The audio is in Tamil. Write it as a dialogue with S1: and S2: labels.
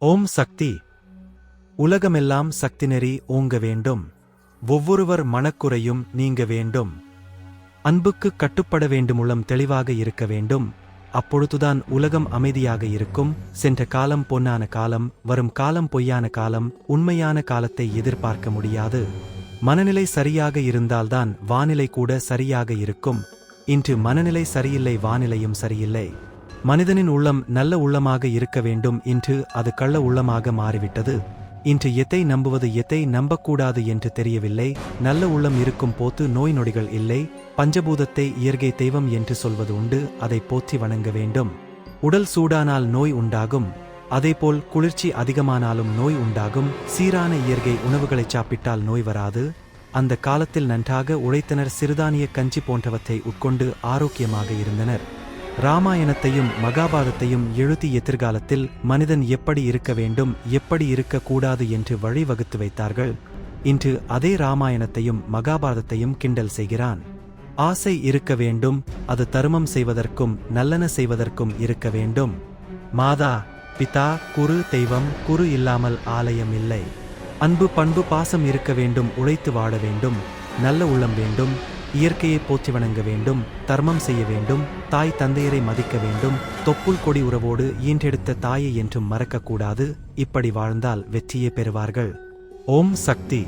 S1: ஓம் சக்தி. உலகமெல்லாம் சக்தி நெறி ஓங்க வேண்டும். ஒவ்வொருவர் மனக்குறையும் நீங்க வேண்டும். அன்புக்கு கட்டுப்பட வேண்டும் உள்ளம் தெளிவாக இருக்க வேண்டும். அப்பொழுதுதான் உலகம் அமைதியாக இருக்கும். சென்ற காலம் பொன்னான காலம் வரும் காலம் பொய்யான காலம் உண்மையான காலத்தை எதிர்பார்க்க முடியாது. மனநிலை சரியாக இருந்தால்தான் வானிலை கூட சரியாக இருக்கும். இன்று மனநிலை சரியில்லை வானிலையும் சரியில்லை. மனிதனின் உள்ளம் நல்ல உள்ளமாக இருக்க வேண்டும் இன்று அது கள்ள உள்ளமாக மாறிவிட்டது. இன்று எத்தை நம்புவது எத்தை நம்பக்கூடாது என்று தெரியவில்லை. நல்ல உள்ளம் இருக்கும் போத்து நோய் நொடிகள் இல்லை. பஞ்சபூதத்தை இயற்கை தெய்வம் என்று சொல்வது உண்டு. அதை போற்றி வணங்க வேண்டும். உடல் சூடானால் நோய் உண்டாகும். அதேபோல் குளிர்ச்சி அதிகமானாலும் நோய் உண்டாகும். சீரான இயற்கை உணவுகளை சாப்பிட்டால் நோய் வராது. அந்த காலத்தில் நன்றாக உழைத்தனர் சிறுதானிய கஞ்சி போன்றவற்றை உட்கொண்டு ஆரோக்கியமாக இருந்தனர். ராமாயணத்தையும் மகாபாரத்தையும் எழுதி எதிர்காலத்தில் மனிதன் எப்படி இருக்க வேண்டும் எப்படி இருக்கக்கூடாது என்று வழிவகுத்து வைத்தார்கள். இன்று அதே ராமாயணத்தையும் மகாபாரதத்தையும் கிண்டல் செய்கிறான். ஆசை இருக்க வேண்டும் அது தருமம் செய்வதற்கும் நல்லன செய்வதற்கும் இருக்க வேண்டும். மாதா பிதா குரு தெய்வம் குரு இல்லாமல் ஆலயம் இல்லை. அன்பு பண்பு பாசம் இருக்க வேண்டும் உழைத்து வாழ வேண்டும் நல்ல உள்ளம் வேண்டும். இயற்கையை போற்றி வணங்க வேண்டும் தர்மம் செய்ய வேண்டும் தாய் தந்தையரை மதிக்க வேண்டும் தொப்புள் கொடி உறவோடு ஈன்றெடுத்த தாயை என்றும் மறக்கக்கூடாது இப்படி வாழ்ந்தால் வெற்றியே பெறுவார்கள். ஓம் சக்தி.